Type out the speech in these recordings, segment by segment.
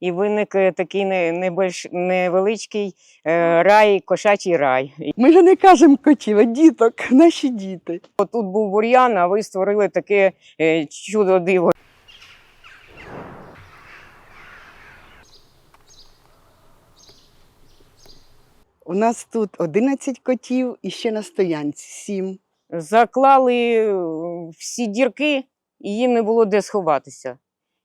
І виник е, такий невеличкий е, рай, кошачий рай. Ми ж не кажемо котів, а діток, наші діти. от Тут був бур'ян, а ви створили таке е, чудо диво. У нас тут 11 котів і ще на стоянці 7. Заклали всі дірки, і їм не було де сховатися.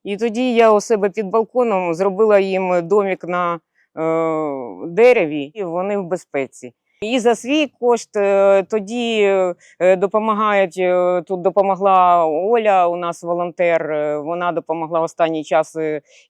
І тоді я у себе під балконом зробила їм домик на е, дереві, і вони в безпеці. І за свій кошт е, тоді е, допомагають. е, Тут допомогла Оля, у нас волонтер. Вона допомогла останній час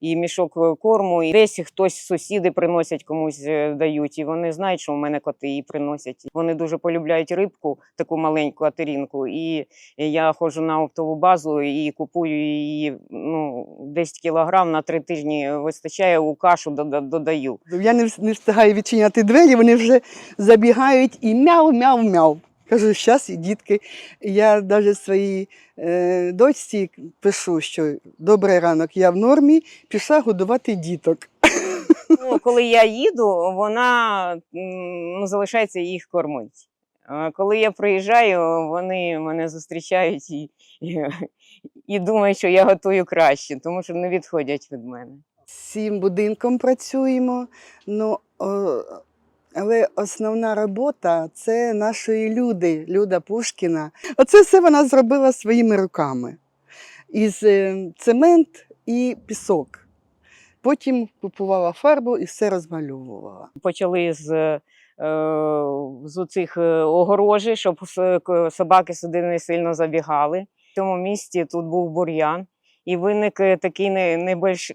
і мішок корму. І десь хтось сусіди приносять комусь дають. І вони знають, що у мене коти і приносять. Вони дуже полюбляють рибку, таку маленьку атерінку. І я ходжу на оптову базу і купую її ну, 10 кілограм на три тижні вистачає, у кашу додаю. Я не встигаю відчиняти двері, вони вже забігають і мяу-мяу-мяу. Кажу, щас і дітки. Я навіть своїй е, дочці пишу, що добрий ранок, я в нормі, пішла годувати діток. Ну, коли я їду, вона ну, залишається їх кормить. Коли я приїжджаю, вони мене зустрічають і, і, і думають, що я готую краще, тому що не відходять від мене. Всім будинком працюємо. Ну, о, але основна робота це нашої люди, Люда Пушкіна. Оце все вона зробила своїми руками. Із е, цемент і пісок. Потім купувала фарбу і все розмальовувала. Почали з, е, з оцих е, огорожі, щоб собаки сюди не сильно забігали. В цьому місті тут був бур'ян, і виник е, такий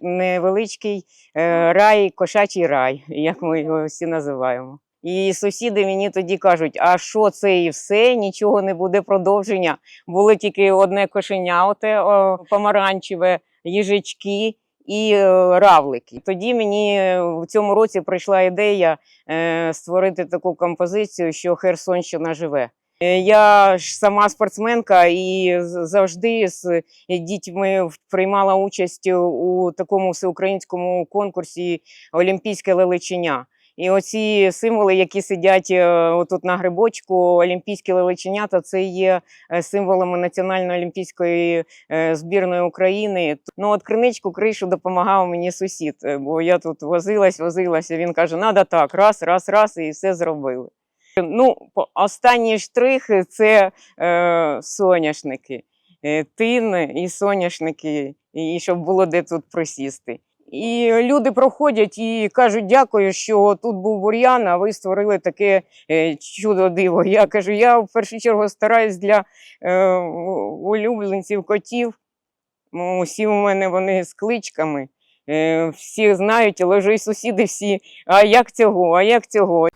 невеличкий е, рай, кошачий рай, як ми його всі називаємо. І сусіди мені тоді кажуть: а що це і все? Нічого не буде продовження. Було тільки одне кошеня, оте о, помаранчеве, їжачки і е, равлики. Тоді мені в цьому році прийшла ідея е, створити таку композицію, що Херсонщина живе. Е, Я ж сама спортсменка і завжди з дітьми приймала участь у такому всеукраїнському конкурсі Олімпійське лелечення. І оці символи, які сидять е, отут на грибочку, олімпійські лелеченята, це є е, символами національної олімпійської збірної України. Ну от криничку, кришу допомагав мені сусід, бо я тут возилась, возилася. Він каже: надо так, раз, раз, раз, і все зробили. Ну, останній штрих це е, соняшники, е, тин і соняшники, і щоб було де тут присісти. І люди проходять і кажуть, дякую, що тут був бур'ян, а ви створили таке е, чудо диво. Я кажу, я в першу чергу стараюсь для е, улюбленців котів. Усі у мене вони з кличками. Е, всі знають, але вже й сусіди всі. А як цього? А як цього?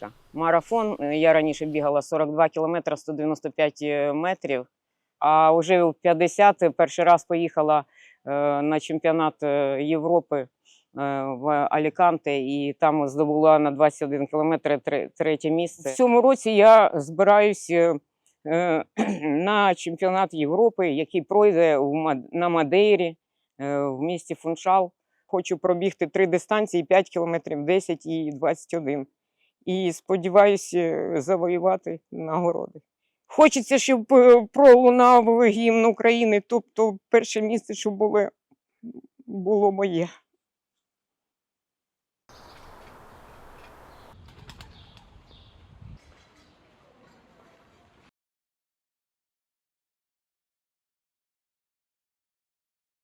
Так, Марафон. Е, Я раніше бігала 42 кілометри 195 метрів. А вже в 50 перший раз поїхала е, на чемпіонат е, Європи е, в Аліканте і там здобула на 21 кілометр третє місце. В цьому році я збираюся е, на чемпіонат Європи, який пройде на Мадейрі е, в місті Фуншал. Хочу пробігти три дистанції: 5 кілометрів, 10 і 21. І сподіваюся завоювати нагороди. Хочеться, щоб е, пролунав гімн України, тобто перше місце, щоб було, було моє.